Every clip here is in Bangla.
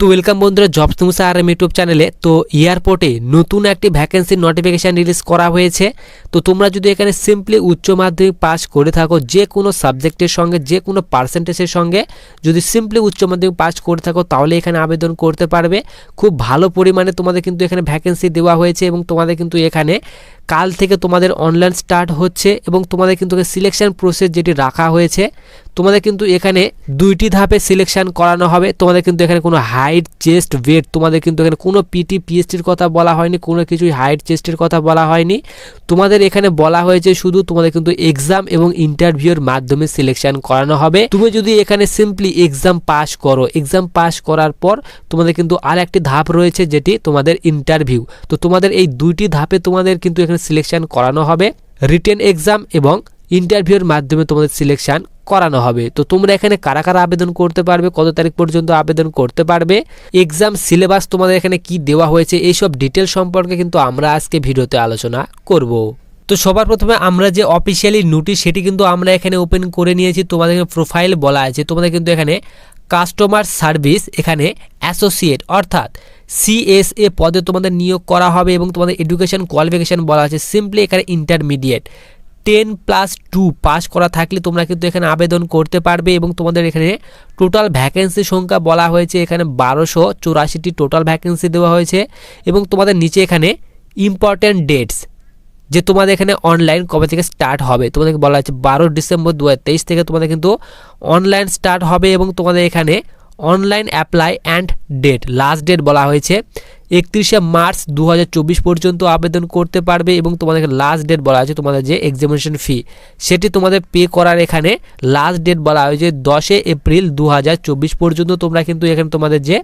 তো ওয়েলকাম বন্ধুরা জব তুমসা আর এম ইউটিউব চ্যানেলে তো এয়ারপোর্টে নতুন একটি ভ্যাকেন্সির নোটিফিকেশান রিলিজ করা হয়েছে। তো তোমরা যদি এখানে সিম্পলি উচ্চ মাধ্যমিক পাস করে থাকো, যে কোনো সাবজেক্টের সঙ্গে, যে কোনো পার্সেন্টেজের সঙ্গে, যদি সিম্পলি উচ্চ মাধ্যমিক পাস করে থাকো, তাহলে এখানে আবেদন করতে পারবে। খুব ভালো পরিমাণে তোমাদের কিন্তু এখানে ভ্যাকেন্সি দেওয়া হয়েছে এবং তোমাদের কিন্তু এখানে কাল থেকে তোমাদের অনলাইন স্টার্ট হচ্ছে এবং তোমাদের কিন্তু সিলেকশন প্রসেস যেটি রাখা হয়েছে, তোমাদের কিন্তু এখানে দুইটি ধাপে সিলেকশান করানো হবে। তোমাদের কিন্তু এখানে কোনো হাইট চেস্ট ওয়েট তোমাদের কিন্তু এখানে কোনো পিটি পিএসটির কথা বলা হয়নি, কোনো কিছুই হাইট চেস্টের কথা বলা হয়নি। তোমাদের এখানে বলা হয়েছে শুধু তোমাদের কিন্তু এক্সাম এবং ইন্টারভিউর মাধ্যমে সিলেকশন করানো হবে। তুমি যদি এখানে সিম্পলি এক্সাম পাস করো এক্সাম পাস করার পর তোমাদের কিন্তু আর একটি ধাপ রয়েছে যেটি তোমাদের ইন্টারভিউ তো তোমাদের এই দুইটি ধাপে তোমাদের কিন্তু এখানে সিলেকশন করানো হবে রিটেন এক্সাম এবং ইন্টারভিউর মাধ্যমে তোমাদের সিলেকশান করানো হবে। তো তোমরা এখানে কারা কারা আবেদন করতে পারবে, কত তারিখ পর্যন্ত আবেদন করতে পারবে এক্সাম সিলেবাস তোমাদের এখানে কি দেওয়া হয়েছে, এইসব ডিটেল সম্পর্কে কিন্তু আমরা আজকে ভিডিওতে আলোচনা করব। তো সবার প্রথমে আমরা যে অফিসিয়ালি নোটিশ সেটি কিন্তু আমরা এখানে ওপেন করে নিয়েছি তোমাদের প্রোফাইল বলা আছে। তোমাদের কিন্তু এখানে কাস্টমার সার্ভিস এখানে অ্যাসোসিয়েট অর্থাৎ সিএসএ পদে তোমাদের নিয়োগ করা হবে এবং তোমাদের এডুকেশন কোয়ালিফিকেশান বলা আছে। সিম্পলি এখানে intermediate ten plus two pass করা থাকলে তোমরা কিন্তু এখানে আবেদন করতে পারবে এবং তোমাদের এখানে টোটাল ভ্যাকেন্সি সংখ্যা বলা হয়েছে। এখানে বারোশো চুরাশিটি টোটাল ভ্যাকেন্সি দেওয়া হয়েছে এবং তোমাদের নিচে এখানে ইম্পর্ট্যান্ট ডেটস যে তোমাদের এখানে অনলাইন কবে থেকে স্টার্ট হবে। তোমাদেরকে বলা হচ্ছে বারো ডিসেম্বর দু হাজার তেইশ থেকে তোমাদের কিন্তু অনলাইন স্টার্ট হবে এবং তোমাদের এখানে online apply and date last date বলা হয়েছে একত্রিশে মার্চ দু হাজার চব্বিশ পর্যন্ত আবেদন করতে পারবে এবং তোমাদেরকে লাস্ট ডেট বলা হয়েছে তোমাদের যে এক্সামিনেশন ফি সেটি তোমাদের পে করার এখানে লাস্ট ডেট বলা হয়েছে দশে এপ্রিল দু হাজার চব্বিশ পর্যন্ত তোমরা কিন্তু এখানে তোমাদের যে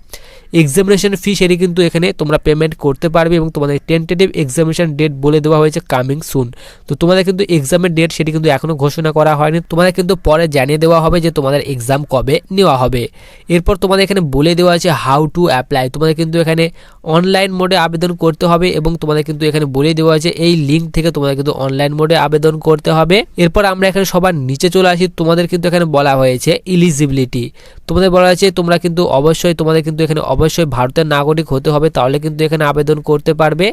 এক্সামিনেশন ফি সেটি কিন্তু এখানে তোমরা পেমেন্ট করতে পারবে এবং তোমাদের টেন্টেটিভ এক্সামিনেশন ডেট বলে দেওয়া হয়েছে কামিং সুন তো তোমাদের কিন্তু এক্সামের ডেট সেটি কিন্তু এখনও ঘোষণা করা হয়নি। তোমাদের কিন্তু পরে জানিয়ে দেওয়া হবে যে তোমাদের এক্সাম কবে নেওয়া হবে। এরপর তোমাদের এখানে বলে দেওয়া আছে হাউ টু অ্যাপ্লাই তোমাদের কিন্তু এখানে অনলাইন মোডে আবেদন করতে হবে এবং তোমাদের কিন্তু এখানে বলে দেওয়া আছে এই লিঙ্ক থেকে তোমাদের কিন্তু অনলাইন মোডে আবেদন করতে হবে। এরপর আমরা এখানে সবার নিচে চলে আসি, তোমাদের কিন্তু এখানে বলা হয়েছে ইলিজিবিলিটি তোমাদের বলা হয়েছে তোমরা কিন্তু অবশ্যই, তোমাদের কিন্তু এখানে অবশ্যই ভারতের নাগরিক হতে হবে, তাহলে কিন্তু এখানে আবেদন করতে পারবে।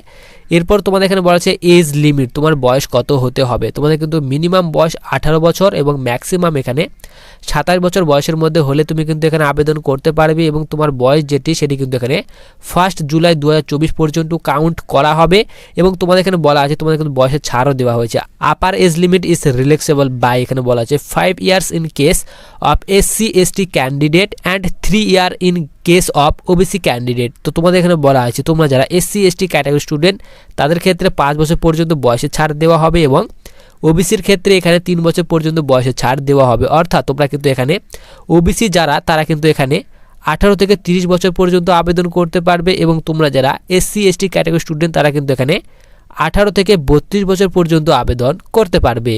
এরপর তোমাদের এখানে বলা হচ্ছে এজ লিমিট তোমার বয়স কত হতে হবে। তোমাদের কিন্তু মিনিমাম বয়স আঠারো বছর এবং ম্যাক্সিমাম এখানে সাতাশ বছর বয়সের মধ্যে হলে তুমি কিন্তু এখানে আবেদন করতে পারবে এবং তোমার বয়স যেটি সেটি কিন্তু এখানে ফার্স্ট জুলাই দু হাজার চব্বিশ পর্যন্ত কাউন্ট করা হবে এবং তোমাদের এখানে বলা আছে, তোমাদের কিন্তু বয়সের ছাড়ও দেওয়া হয়েছে। Upper age limit is relaxable by এখানে বলা আছে। Five years in case of S SC ST candidate and three year in case of OBC candidate তো তোমাদের এখানে বলা আছে, তোমরা যারা এসসি এসটি ক্যাটাগরি স্টুডেন্ট তাদের ক্ষেত্রে পাঁচ বছর পর্যন্ত বয়সে ছাড় দেওয়া হবে এবং ওবিসির ক্ষেত্রে এখানে তিন বছর পর্যন্ত বয়সে ছাড় দেওয়া হবে। অর্থাৎ তোমরা কিন্তু এখানে ওবিসি যারা, তারা কিন্তু এখানে আঠারো থেকে তিরিশ বছর পর্যন্ত আবেদন করতে পারবে এবং তোমরা যারা এসসি এসটি ক্যাটাগরি স্টুডেন্ট তারা কিন্তু এখানে আঠারো থেকে বত্রিশ বছর পর্যন্ত আবেদন করতে পারবে।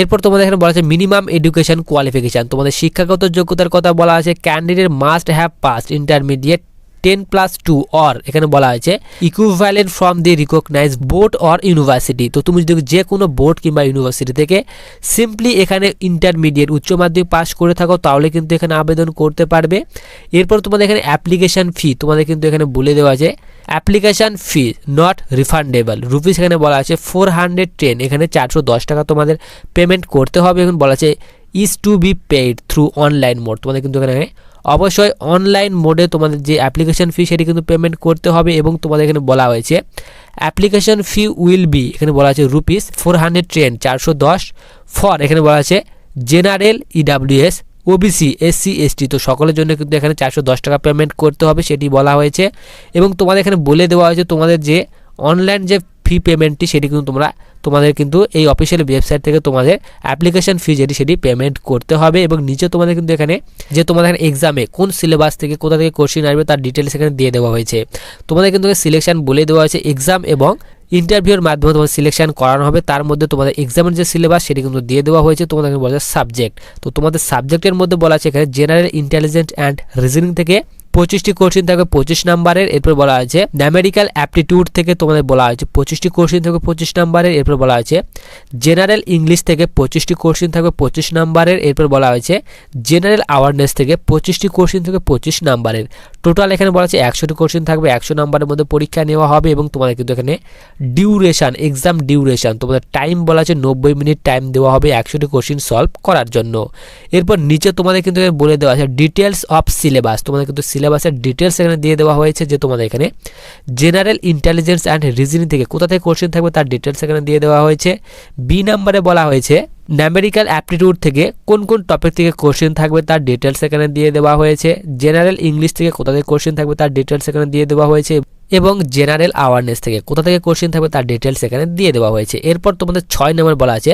এরপর তোমাদের এখানে বলা আছে মিনিমাম এডুকেশন কোয়ালিফিকেশান তোমাদের শিক্ষাগত যোগ্যতার কথা বলা আছে। Candidate must have pass intermediate ten plus two or এখানে বলা হয়েছে equivalent from the recognise board or university তো তুমি যদি যে কোনো বোর্ড কিংবা ইউনিভার্সিটি থেকে সিম্পলি এখানে ইন্টারমিডিয়েট উচ্চ মাধ্যমিক পাস করে থাকো, তাহলে কিন্তু এখানে আবেদন করতে পারবে। এরপর তোমাদের এখানে অ্যাপ্লিকেশান ফি তোমাদের কিন্তু এখানে বলে দেওয়া আছে application fee not refundable rupees এখানে বলা আছে ফোর হান্ড্রেড টেন এখানে চারশো দশ টাকা তোমাদের পেমেন্ট করতে হবে। এখন বলা আছে is to be paid through online mode তোমাদের কিন্তু এখানে অবশ্যই অনলাইন মোডে তোমাদের যে অ্যাপ্লিকেশন ফি সেটি কিন্তু পেমেন্ট করতে হবে এবং তোমাদের এখানে বলা হয়েছে অ্যাপ্লিকেশন ফি উইল বি এখানে বলা আছে রুপিস ফোর হান্ড্রেড টেন চারশো দশ। ফর এখানে বলা আছে general EWS OBC SC ST তো সকলের জন্য কিন্তু এখানে চারশো দশ টাকা পেমেন্ট করতে হবে, সেটি বলা হয়েছে। এবং তোমাদের এখানে বলে দেওয়া হয়েছে তোমাদের যে অনলাইন যে ফি পেমেন্টটি সেটি কিন্তু তোমরা তোমাদের কিন্তু এই অফিসিয়াল ওয়েবসাইট থেকে তোমাদের অ্যাপ্লিকেশন ফি যেটি সেটি পেমেন্ট করতে হবে এবং নিচে তোমাদের কিন্তু এখানে যে তোমাদের এখানে এক্সামে কোন সিলেবাস থেকে কোথা থেকে কোশ্চিন আসবে তার ডিটেলস এখানে দিয়ে দেওয়া হয়েছে। তোমাদের কিন্তু সিলেকশন বলে দেওয়া হয়েছে এক্সাম এবং ইন্টারভিউর মাধ্যমে তোমাদের সিলেকশন করানো হবে। তার মধ্যে তোমাদের এক্সামের যে সিলেবাস সেটি কিন্তু দিয়ে দেওয়া হয়েছে। তোমাদের বলা সাবজেক্ট তো তোমাদের সাবজেক্টের মধ্যে বলা আছে এখানে জেনারেল ইন্টেলিজেন্ট অ্যান্ড রিজনিং থেকে পঁচিশটি কোশ্চিন থাকবে, পঁচিশ নাম্বারের, এরপর বলা হয়েছে ন্যামেরিক্যাল অ্যাপটিটিউড থেকে তোমাদের বলা হয়েছে পঁচিশটি কোশ্চিন থাকবে, পঁচিশ নাম্বারের, এরপর বলা হয়েছে জেনারেল ইংলিশ থেকে পঁচিশটি কোশ্চিন থাকবে, পঁচিশ নাম্বারের, এরপর বলা হয়েছে জেনারেল অ্যাওয়ারনেস থেকে পঁচিশটি কোশ্চিন থেকে পঁচিশ নাম্বারের। টোটাল এখানে বলা হচ্ছে একশোটি কোশ্চিন থাকবে, একশো নাম্বারের মধ্যে পরীক্ষা নেওয়া হবে এবং তোমাদের কিন্তু এখানে ডিউরেশন এক্সাম ডিউরেশন তোমাদের টাইম বলা আছে, নব্বই মিনিট টাইম দেওয়া হবে একশোটি কোশ্চিন সলভ করার জন্য। এরপর নিচে তোমাদের কিন্তু বলে দেওয়া আছে ডিটেলস অফ সিলেবাস তোমাদের কিন্তু সিলেবাসের ডিটেলস এখানে দিয়ে দেওয়া হয়েছে যে তোমাদের এখানে জেনারেল ইন্টেলিজেন্স অ্যান্ড রিজনিং থেকে কোথা থেকে কোশ্চেন থাকবে তার ডিটেলস এখানে দিয়ে দেওয়া হয়েছে। বি নাম্বারে বলা হয়েছে ন্যামেরিক্যাল অ্যাপটিটিউড থেকে কোন কোন টপিক থেকে কোশ্চেন থাকবে তার ডিটেলস এখানে দিয়ে দেওয়া হয়েছে। জেনারেল ইংলিশ থেকে কোথা থেকে কোশ্চেন থাকবে তার ডিটেলস এখানে দিয়ে দেওয়া হয়েছে। এবং জেনারেল অ্যাওয়ারনেস থেকে, কোথা থেকে কোশ্চেন থাকবে তার ডিটেলস এখানে দিয়ে দেওয়া হয়েছে। এরপর তোমাদের ছয় নম্বর বলা আছে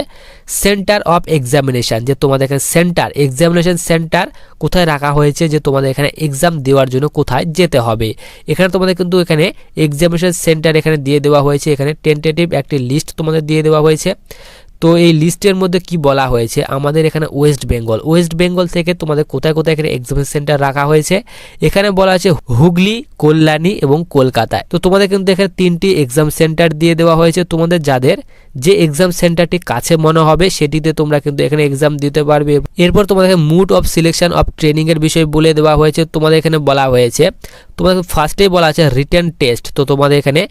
সেন্টার অফ এক্সামিনেশান যে তোমাদের এখানে সেন্টার এক্সামিনেশন সেন্টার কোথায় রাখা হয়েছে, যে তোমাদের এখানে এক্সাম দেওয়ার জন্য কোথায় যেতে হবে। এখানে তোমাদের কিন্তু এখানে এক্সামিনেশন সেন্টার এখানে দিয়ে দেওয়া হয়েছে, এখানে টেন্টেটিভ একটি লিস্ট তোমাদের দিয়ে দেওয়া হয়েছে। তো এই লিস্টের মধ্যে কি বলা হয়েছে? আমাদের এখানে ওয়েস্ট বেঙ্গল ওয়েস্ট বেঙ্গল থেকে তোমাদের কোথায় কোথায় এখানে এক্সামিনেশন সেন্টার রাখা হয়েছে? এখানে বলা আছে হুগলি, কল্যাণী এবং কলকাতায়। তো তোমাদের কিন্তু এখানে তিনটি এক্সাম সেন্টার দিয়ে দেওয়া হয়েছে তোমাদের, যাদের যে এক্সাম সেন্টারটি কাছে মনে হবে সেটিতে তোমরা কিন্তু এখানে এক্সাম দিতে পারবে। এরপর তোমাদের mode of selection of training এর বিষয়ে বলে দেওয়া হয়েছে। তোমাদের এখানে বলা হয়েছে, তোমাদের ফার্স্টেই বলা আছে রিটার্ন টেস্ট তো তোমাদের এখানে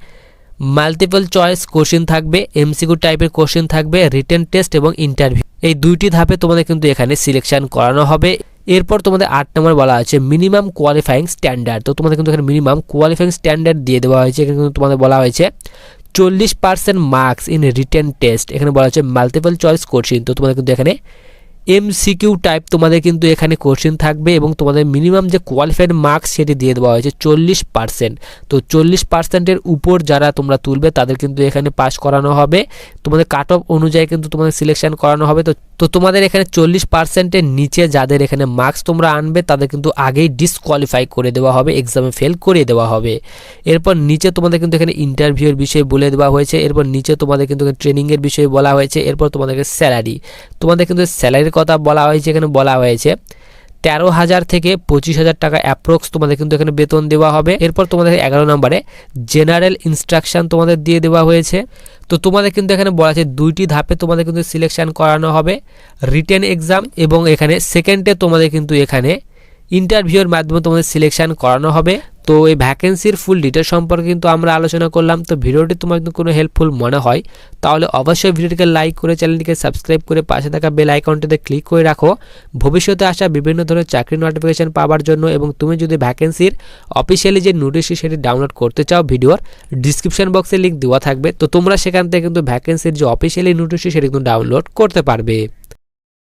মাল্টিপল চয়েস কোশ্চেন থাকবে এমসিকিউ টাইপের কোশ্চেন থাকবে রিটেন টেস্ট এবং ইন্টারভিউ এই দুইটি ধাপে তোমাদের কিন্তু এখানে সিলেকশন করানো হবে। এরপর তোমাদের আট নম্বর বলা আছে মিনিমাম কোয়ালিফাইং স্ট্যান্ডার্ড তো তোমাদের কিন্তু এখানে মিনিমাম কোয়ালিফাইং স্ট্যান্ডার্ড দিয়ে দেওয়া হয়েছে। এখানে কিন্তু তোমাদের বলা হয়েছে, চল্লিশ percent marks in written test এখানে বলা হচ্ছে মাল্টিপল চয়েস কোশ্চেন তো তোমাদের কিন্তু এখানে এমসিকিউ টাইপ তোমাদের কিন্তু এখানে কোশ্চেন থাকবে এবং তোমাদের মিনিমাম যে কোয়ালিফাইড মার্কস সেটি দিয়ে দেওয়া হয়েছে চল্লিশ পার্সেন্ট তো চল্লিশ পার্সেন্টের উপর যারা তোমরা তুলবে তাদের কিন্তু এখানে পাস করানো হবে। তোমাদের কাট অফ অনুযায়ী কিন্তু তোমাদের সিলেকশন করানো হবে। তো তো তোমাদের এখানে চল্লিশ পার্সেন্টের নিচে যাদের এখানে মার্কস তোমরা আনবে, তাদের কিন্তু আগেই ডিসকোয়ালিফাই করে দেওয়া হবে এক্সামে ফেল করিয়ে দেওয়া হবে। এরপর নিচে তোমাদের কিন্তু এখানে ইন্টারভিউয়ের বিষয়ে বলে দেওয়া হয়েছে, এরপর নিচে তোমাদের কিন্তু ট্রেনিংয়ের বিষয়ে বলা হয়েছে, এরপর তোমাদেরকে স্যালারি তোমাদের কিন্তু স্যালারির কথা বলা হয়েছে, এখানে বলা হয়েছে তেরো হাজার থেকে পঁচিশ হাজার টাকা অ্যাপ্রক্স তোমাদের কিন্তু এখানে বেতন দেওয়া হবে। এরপর তোমাদের এগারো নম্বরে জেনারেল ইনস্ট্রাকশান তোমাদের দিয়ে দেওয়া হয়েছে। তো তোমাদের কিন্তু এখানে বলা আছে দুইটি ধাপে তোমাদের কিন্তু সিলেকশান করানো হবে রিটেন এক্সাম এবং এখানে সেকেন্ডে তোমাদের কিন্তু এখানে ইন্টারভিউর মাধ্যমে তোমাদের সিলেকশান করানো হবে। তো এই ভ্যাকেন্সির ফুল ডিটেল সম্পর্কে কিন্তু আমরা আলোচনা করলাম। তো ভিডিওটি তোমার কিন্তু কোনো হেল্পফুল মনে হয়, তাহলে অবশ্যই ভিডিওটিকে লাইক করে চ্যানেলটিকে সাবস্ক্রাইব করে পাশে থাকা বেল আইকনটিতে ক্লিক করে রাখো। ভবিষ্যতে আসা বিভিন্ন ধরনের চাকরি নোটিফিকেশন পাওয়ার জন্য এবং তুমি যদি ভ্যাকেন্সির অফিসিয়ালি যে নোটিশ সেটি ডাউনলোড করতে চাও ভিডিওর ডিসক্রিপশন বক্সে লিঙ্ক দেওয়া থাকবে। তো তোমরা সেখান থেকে কিন্তু ভ্যাকেন্সির যে অফিসিয়ালি নোটিশ সেটি কিন্তু ডাউনলোড করতে পারবে।